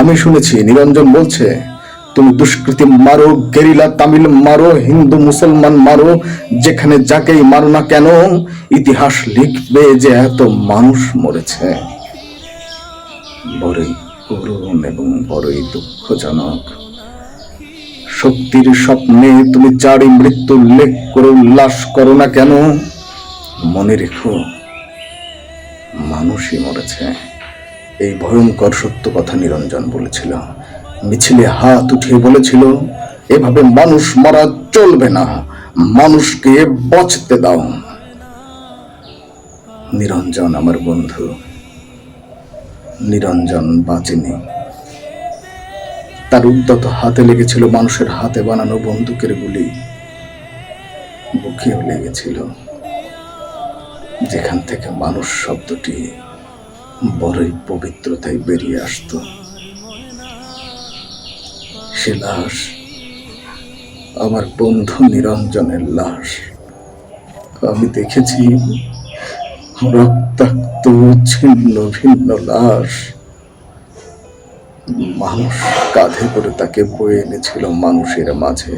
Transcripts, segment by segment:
আমি শুনেছি, নিরঞ্জন বলছে, তুমি দুষ্কৃতি মারো, গেরিলা তামিল মারো, হিন্দু মুসলমান মারো, যেখানে যাকেই মারো না কেন, ইতিহাস লিখবে যে এত মানুষ মরেছে। বড়ই করুণ এবং বড়ই দুঃখজনক। শক্তির স্বপ্নে তুমি যারই মৃত্যু উল্লেখ করে উল্লাস করো না কেন, মনে রেখো, মানুষই মরেছে। এই ভয়ঙ্কর সত্য কথা নিরঞ্জন বলেছিল। মিছিলে হাত উঠিয়ে বলেছিল, এভাবে মানুষ মারা চলবে না, মানুষকে বাঁচতে দাও। নিরঞ্জন আমার বন্ধু, নিরঞ্জন বাঁচেনি। তার উদ্যত হাতে লেগেছিল মানুষের হাতে বানানো বন্দুকের গুলি। বুকেও লেগেছিল, যেখান থেকে মানুষ শব্দটি বড়ই পবিত্রতায় বেরিয়ে আসতো। সে লাশ, আমার বন্ধু নিরঞ্জনের লাশ। আমি দেখেছি, রক্তাক্ত, ছিন্ন, ভিন্ন লাশ। মানুষ কাঁধে করে তাকে বয়ে এনেছিল মানুষের মাঝে।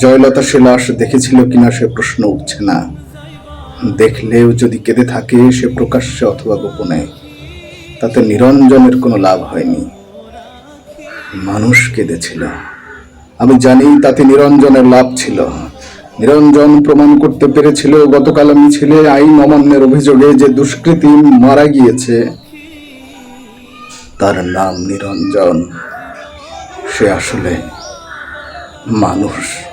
জয়লতা সে লাশ দেখেছিল কিনা সে প্রশ্ন উঠছে না। দেখলেও যদি কেঁদে থাকে, সে প্রকাশ্যে অথবা গোপনে তাতে নিরঞ্জনের কোনো লাভ হয়নি। মানুষ কেঁদেছিল। আমি জানি তাতে নিরঞ্জনের লাভ ছিল। নিরঞ্জন প্রমাণ করতে পেরেছিল, গতকাল মিছিলে আইন অমান্যের অভিযোগে যে দুষ্কৃতী মারা গিয়েছে, তার নাম নিরঞ্জন। সে আসলে মানুষ।